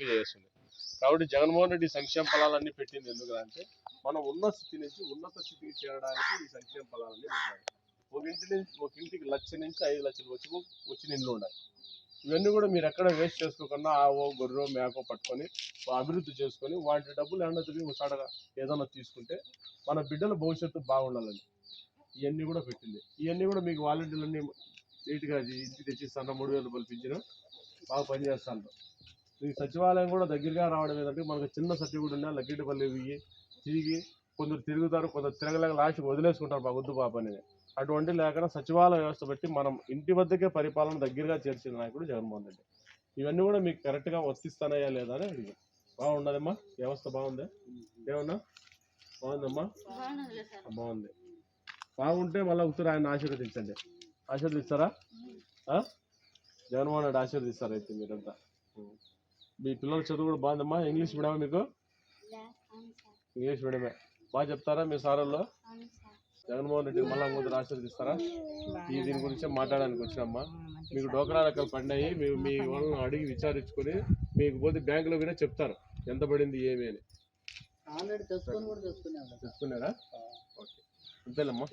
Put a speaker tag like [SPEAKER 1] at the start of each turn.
[SPEAKER 1] మీద చేస్తుంది కాబట్టి జగన్మోహన్ రెడ్డి సంక్షేమ ఫలాలన్నీ పెట్టింది ఎందుకంటే మనం ఉన్న స్థితి నుంచి ఉన్నత స్థితికి చేరడానికి ఈ సంక్షేమ ఫలాలన్నీ ఉన్నాయి ఒక ఇంటి నుంచి ఒక ఇంటికి లక్ష నుంచి ఐదు లక్షలు వచ్చి వచ్చిన ఇండ్లు ఉండాలి. ఇవన్నీ కూడా మీరు ఎక్కడ వేస్ట్ చేసుకోకుండా ఆవో గొర్రో మేకో పట్టుకొని అభివృద్ధి చేసుకొని వాటి డబ్బులు ఏమన్నా తిరిగి ఒకసారిగా ఏదైనా తీసుకుంటే మన బిడ్డల భవిష్యత్తు బాగుండాలని ఇవన్నీ కూడా పెట్టింది. ఇవన్నీ కూడా మీకు వాలంటీర్లన్నీ నీట్గా ఇంటికి తెచ్చిస్తాను మూడు వేలు రూపాయలు బాగా పనిచేస్తాను. ఈ సచివాలయం కూడా దగ్గరగా రావడం ఏంటంటే మనకు చిన్న సర్టిఫికేట్ ఉన్నా లగ్గేటిపల్లి ఇవి తిరిగి కొందరు తిరుగుతారు కొందరు తిరగలేక లాస్ట్ వదిలేసుకుంటారు మా వద్దు పాప అనేది. అటువంటి లేకుండా సచివాలయ వ్యవస్థ పెట్టి మనం ఇంటి వద్దకే పరిపాలన దగ్గరగా చేర్చిన నాయకుడు జగన్మోహన్ రెడ్డి. ఇవన్నీ కూడా మీకు కరెక్ట్గా వర్తిస్తానయ్యా లేదా అని బాగుండదమ్మా వ్యవస్థ బాగుంది? ఏమన్నా? బాగుందమ్మా? బాగుంది. బాగుంటే మళ్ళీ ఒకసారి ఆయన ఆశీర్వదించండి. ఆశీర్వదిస్తారా? జగన్మోహన్ రెడ్డి ఆశీర్వదిస్తారు అయితే మీరంతా. మీ పిల్లల చదువు కూడా బాగుందమ్మా ఇంగ్లీష్ మీడియం మీకు? ఇంగ్లీష్ మీడియమే. బాగా చెప్తారా మీ సార్ల్లో జగన్మోహన్ రెడ్డి మళ్ళా ముందు ఆశీర్వదిస్తారా? ఈ దీని గురించి మాట్లాడడానికి వచ్చినమ్మా. మీకు డోకరా లెక్కలు పడినాయి. మీ మీ వాళ్ళని అడిగి విచారించుకొని మీకు పోతే బ్యాంకులో కూడా చెప్తారు. ఎంత పడింది ఏమి అని.
[SPEAKER 2] ఆల్రెడీ
[SPEAKER 1] తెలుసుకున్నారా ఓకే. అంతేలమ్మా